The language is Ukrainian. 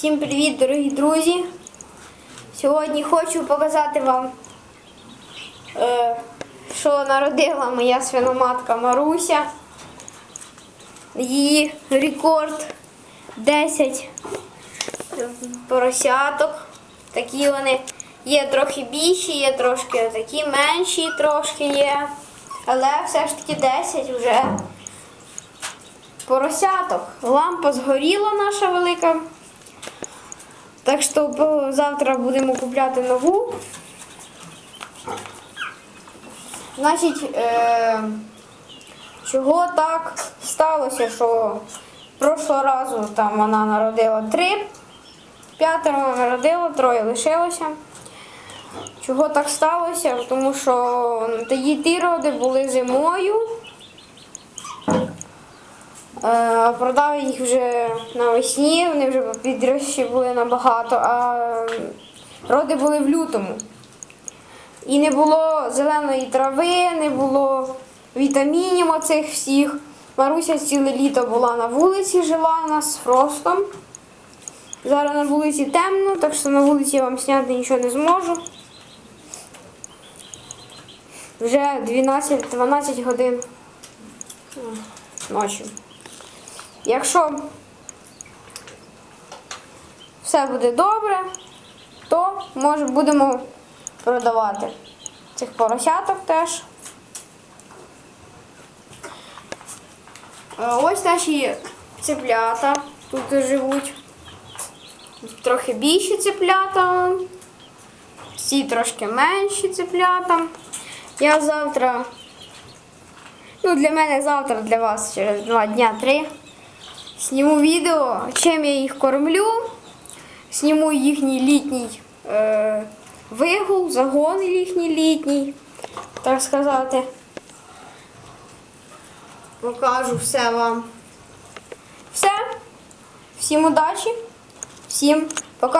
Всім привіт, дорогі друзі! Сьогодні хочу показати вам, е, що народила моя свиноматка Маруся. Її рекорд 10 поросяток. Такі вони є трохи більші, є трошки такі менші, трошки є. Але все ж таки 10 вже поросяток. Лампа згоріла наша велика. Так що завтра будемо купляти нову. Значить, е, чого так сталося, що прошлого разу там вона народила три, п'ятеро народила, троє лишилося. Чого так сталося? Тому що тоді ті роди були зимою. Е, Продав їх вже навесні, вони вже підрощі були набагато, а роди були в лютому. І не було зеленої трави, не було вітамінів оцих всіх. Маруся ціле літо була на вулиці, жила у нас з фростом. Зараз на вулиці темно, так що на вулиці я вам зняти нічого не зможу. Вже 12-12 годин ночі. Якщо все буде добре, то може будемо продавати цих поросяток теж. Е, Ось наші цеплята тут живуть. Трохи більші цеплята. Ці трошки менші цеплята. Я завтра, ну для мене завтра, для вас через два дня три. Зніму відео, чим я їх кормлю. сніму їхній літній е, вигул, загон їхній літній, так сказати. Покажу все вам. Все. Всім удачі, всім